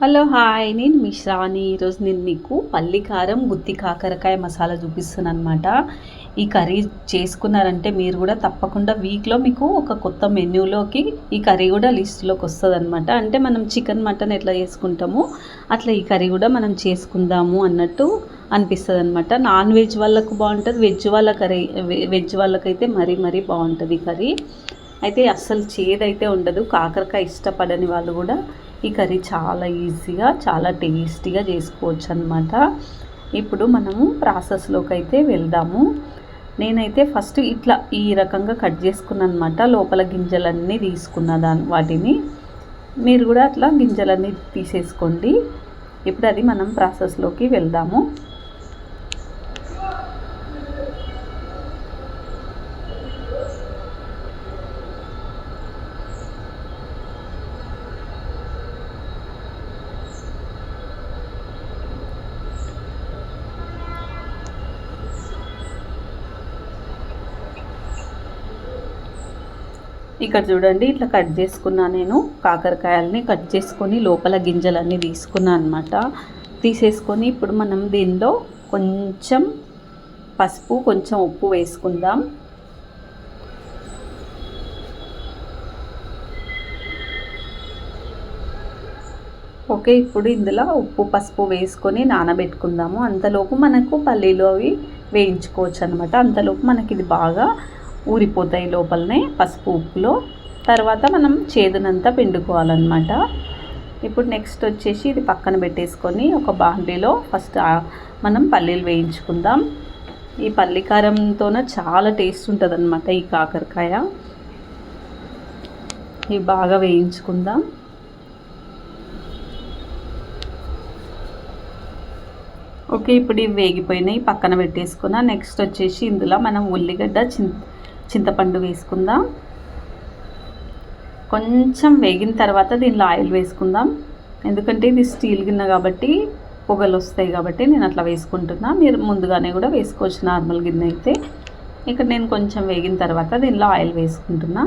Hello hi. నేను మిశ్రాని ఈరోజు నేను మీకు పల్లి కారం గుత్తి కాకరకాయ మసాలా చూపిస్తున్నాను అనమాట ఈ కర్రీ చేసుకున్నారంటే మీరు కూడా తప్పకుండా వీక్లో మీకు ఒక కొత్త మెన్యూలోకి ఈ కర్రీ కూడా లిస్టులోకి వస్తుంది అనమాట అంటే మనం చికెన్ మటన్ ఎట్లా చేసుకుంటామో అట్లా ఈ కర్రీ కూడా మనం చేసుకుందాము అన్నట్టు అనిపిస్తుంది అనమాట నాన్ వెజ్ వాళ్ళకు బాగుంటుంది వెజ్ వాళ్ళ కర్రీ వెజ్ వాళ్ళకైతే మరీ మరీ బాగుంటుంది ఈ కర్రీ. అయితే అస్సలు చేదైతే ఉండదు. కాకరకాయ ఇష్టపడని వాళ్ళు కూడా ఈ కర్రీ చాలా ఈజీగా చాలా టేస్టీగా చేసుకోవచ్చు అనమాట ఇప్పుడు మనము ప్రాసెస్లోకి అయితే వెళ్దాము. నేనైతే ఫస్ట్ ఇట్లా ఈ రకంగా కట్ చేసుకున్నాను అనమాట లోపల గింజలన్నీ తీసుకున్న దాని వాటిని. మీరు కూడా అట్లా గింజలన్నీ తీసేసుకోండి. ఇప్పుడు అది మనం ప్రాసెస్లోకి వెళ్దాము. ఇక్కడ చూడండి ఇట్లా కట్ చేసుకున్నా నేను కాకరకాయలని కట్ చేసుకొని లోపల గింజలన్నీ తీసుకున్నా అనమాట తీసేసుకొని ఇప్పుడు మనం దీనిలో కొంచెం పసుపు కొంచెం ఉప్పు వేసుకుందాం. ఓకే ఇప్పుడు ఇందులో ఉప్పు పసుపు వేసుకొని నానబెట్టుకుందాము. అంతలోపు మనకు పల్లీలు అవి వేయించుకోవచ్చు అనమాట అంతలోపు మనకి ఇది బాగా ఊరిపోతాయి లోపలనే పసుపు ఉప్పులో. తర్వాత మనం చేదునంతా పిండుకోవాలన్నమాట. ఇప్పుడు నెక్స్ట్ వచ్చేసి ఇది పక్కన పెట్టేసుకొని ఒక బాండీలో ఫస్ట్ మనం పల్లీలు వేయించుకుందాం. ఈ పల్లికారంతోన చాలా టేస్ట్ ఉంటుంది అనమాట ఈ కాకరకాయ. ఇవి బాగా వేయించుకుందాం. ఓకే ఇప్పుడు ఇవి వేగిపోయినాయి. పక్కన పెట్టేసుకున్నా. నెక్స్ట్ వచ్చేసి ఇందులో మనం ఉల్లిగడ్డ చింత చింతపండు వేసుకుందాం. కొంచెం వేగిన తర్వాత దీనిలో ఆయిల్ వేసుకుందాం. ఎందుకంటే ఇది స్టీల్ గిన్నె కాబట్టి పొగలు వస్తాయి కాబట్టి నేను అట్లా వేసుకుంటున్నా. మీరు ముందుగానే కూడా వేసుకోవచ్చు నార్మల్ గిన్నె అయితే. ఇక్కడ నేను కొంచెం వేగిన తర్వాత దీనిలో ఆయిల్ వేసుకుంటున్నా.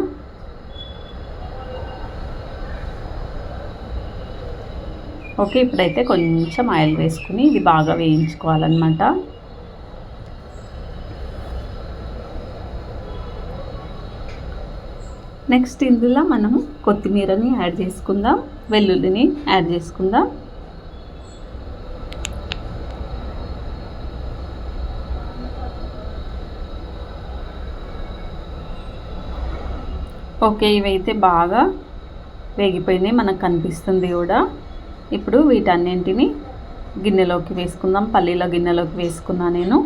ఓకే ఇప్పుడైతే కొంచెం ఆయిల్ వేసుకుని ఇది బాగా వేయించుకోవాలన్నమాట. నెక్స్ట్ ఇందులో మనం కొత్తిమీరని యాడ్ చేసుకుందాం వెల్లుల్లిని యాడ్ చేసుకుందాం. ఓకే ఇవైతే బాగా వేగిపోయినాయి మనకు కనిపిస్తుంది కూడా. ఇప్పుడు వీటన్నింటిని గిన్నెలోకి వేసుకుందాం పల్లీల గిన్నెలోకి వేసుకున్నా నేను.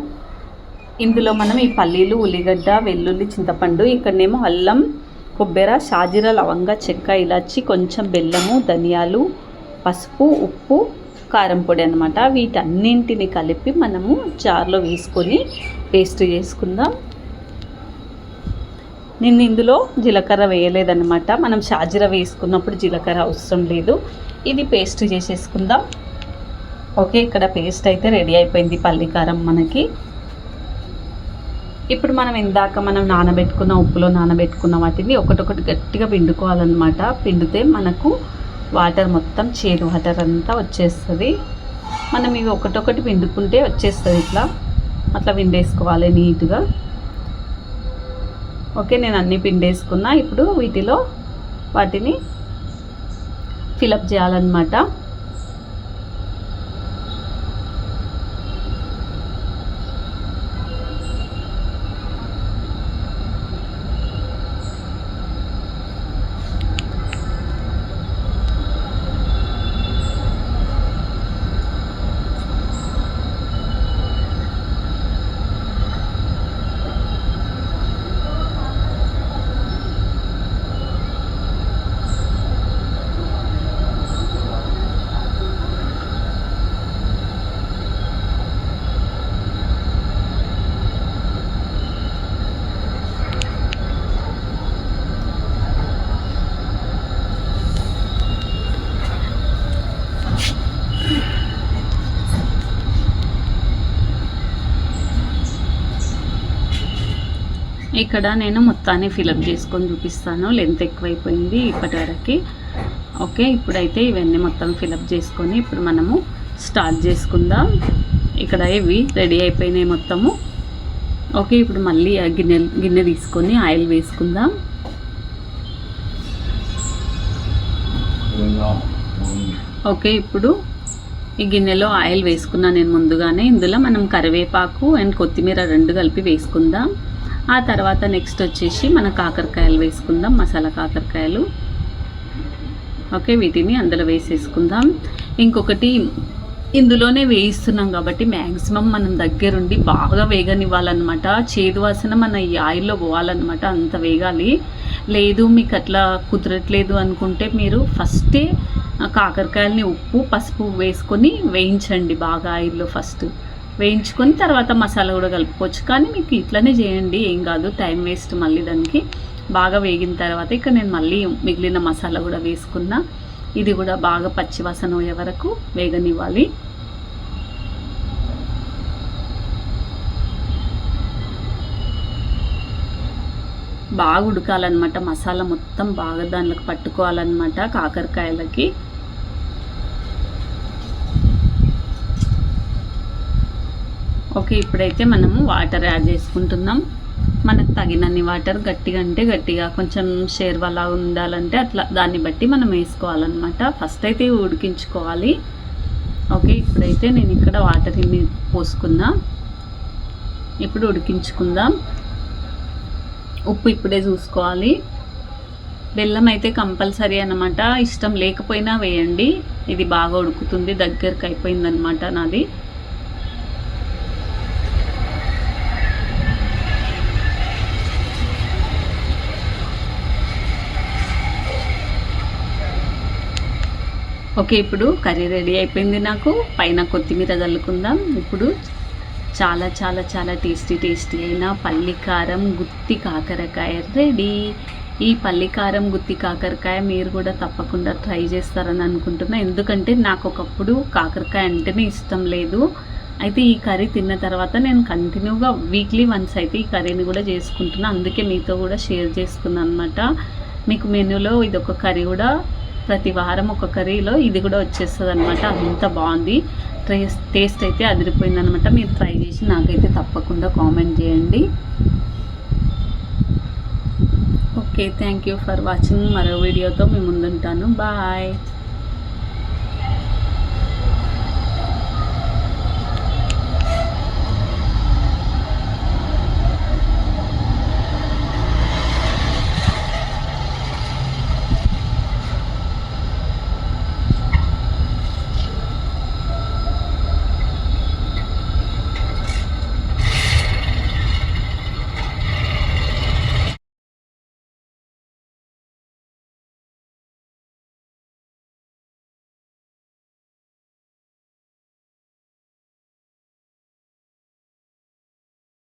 ఇందులో మనం ఈ పల్లీలు ఉల్లిగడ్డ వెల్లుల్లి చింతపండు ఇక్కడనేమో అల్లం కొబ్బెర షాజీర లవంగ చెక్క ఇలాచి కొంచెం బెల్లము ధనియాలు పసుపు ఉప్పు కారం పొడి అనమాట వీటన్నింటిని కలిపి మనము జార్లో వేసుకొని పేస్ట్ చేసుకుందాం. నేను ఇందులో జీలకర్ర వేయలేదన్నమాట. మనం షాజీర వేసుకున్నప్పుడు జీలకర్ర అవసరం లేదు. ఇది పేస్ట్ చేసేసుకుందాం. ఓకే ఇక్కడ పేస్ట్ అయితే రెడీ అయిపోయింది పల్లికారం మనకి. ఇప్పుడు మనం ఇందాక మనం నానబెట్టుకున్న ఉప్పులో నానబెట్టుకున్న వాటిని ఒకటొకటి గట్టిగా పిండుకోవాలన్నమాట. పిండితే మనకు వాటర్ మొత్తం చేదు వాటర్ అంతా వచ్చేస్తుంది. మనం ఇవి ఒకటొకటి పిండుకుంటే వచ్చేస్తుంది ఇట్లా. అట్లా పిండేసుకోవాలి నీట్గా. ఓకే నేను అన్నీ పిండేసుకున్నా. ఇప్పుడు వీటిలో వాటిని ఫిలప్ చేయాలన్నమాట. ఇక్కడ నేను మొత్తాన్ని ఫిలప్ చేసుకొని చూపిస్తాను. లెంత్ ఎక్కువైపోయింది ఇప్పటి వరకు. ఓకే ఇప్పుడైతే ఇవన్నీ మొత్తం ఫిలప్ చేసుకొని ఇప్పుడు మనము స్టార్ట్ చేసుకుందాం. ఇక్కడ ఇవి రెడీ అయిపోయినాయి మొత్తము. ఓకే ఇప్పుడు మళ్ళీ ఆ గిన్నె గిన్నె తీసుకొని ఆయిల్ వేసుకుందాం. ఓకే ఇప్పుడు ఈ గిన్నెలో ఆయిల్ వేసుకున్నా నేను ముందుగానే. ఇందులో మనం కరివేపాకు అండ్ కొత్తిమీర రెండు కలిపి వేసుకుందాం. ఆ తర్వాత నెక్స్ట్ వచ్చేసి మన కాకరకాయలు వేసుకుందాం మసాలా కాకరకాయలు. ఓకే వీటిని అందులో వేసేసుకుందాం. ఇంకొకటి ఇందులోనే వేయిస్తున్నాం కాబట్టి మ్యాక్సిమం మనం దగ్గరుండి బాగా వేగనివ్వాలన్నమాట. చేదు వాసన మన ఈ ఆయిల్లో పోవాలన్నమాట అంత వేగాలి. లేదు మీకు అట్లా కుదరట్లేదు అనుకుంటే మీరు ఫస్టే కాకరకాయలని ఉప్పు పసుపు వేసుకొని వేయించండి బాగా ఆయిల్లో ఫస్ట్. వేయించుకొని తర్వాత మసాలా కూడా కలుపుకోవచ్చు. కానీ మీకు ఇట్లనే చేయండి. ఏం కాదు టైం వేస్ట్ మళ్ళీ దానికి. బాగా వేగిన తర్వాత ఇక్కడ నేను మళ్ళీ మిగిలిన మసాలా కూడా వేసుకున్నా. ఇది కూడా బాగా పచ్చివాసన పోయే వరకు వేగనివ్వాలి. బాగా ఉడకాలన్నమాట. మసాలా మొత్తం బాగా దానిలోకి పట్టుకోవాలన్నమాట కాకరకాయలకి. ఓకే ఇప్పుడైతే మనము వాటర్ యాడ్ చేసుకుంటున్నాం. మనకు తగినన్ని వాటర్ గట్టిగా అంటే గట్టిగా కొంచెం షేర్వాలా ఉండాలంటే అట్లా దాన్ని బట్టి మనం వేసుకోవాలన్నమాట. ఫస్ట్ అయితే ఉడికించుకోవాలి. ఓకే ఇప్పుడైతే నేను ఇక్కడ వాటర్ ఇన్ని పోసుకున్నా ఇప్పుడు ఉడికించుకుందాం. ఉప్పు ఇప్పుడే చూసుకోవాలి. బెల్లం అయితే కంపల్సరీ అనమాట ఇష్టం లేకపోయినా వేయండి. ఇది బాగా ఉడుకుతుంది దగ్గరకు అయిపోయిందనమాట నాది. ఓకే ఇప్పుడు కర్రీ రెడీ అయిపోయింది నాకు. పైన కొత్తిమీర చల్లుకుందాం. ఇప్పుడు చాలా చాలా చాలా టేస్టీ టేస్టీ అయిన పల్లికారం గుత్తి కాకరకాయ రెడీ. ఈ పల్లికారం గుత్తి కాకరకాయ మీరు కూడా తప్పకుండా ట్రై చేస్తారని అనుకుంటున్నా. ఎందుకంటే నాకు ఒకప్పుడు కాకరకాయ అంటేనే ఇష్టం లేదు. అయితే ఈ కర్రీ తిన్న తర్వాత నేను కంటిన్యూగా వీక్లీ వన్స్ అయితే ఈ కర్రీని కూడా చేసుకుంటున్నా. అందుకే మీతో కూడా షేర్ చేసుకున్నాను అనమాట మీకు మెనూలో ఇది ఒక కర్రీ కూడా ప్రతి వారం ఒక కర్రీలో ఇది కూడా వచ్చేస్తుంది అనమాట అంత బాగుంది. టేస్ట్ టేస్ట్ అయితే అదిరిపోయింది అనమాట మీరు ట్రై చేసి నాకైతే తప్పకుండా కామెంట్ చేయండి. Okay thank you for watching. మరో వీడియోతో మీ ముందుంటాను. బాయ్.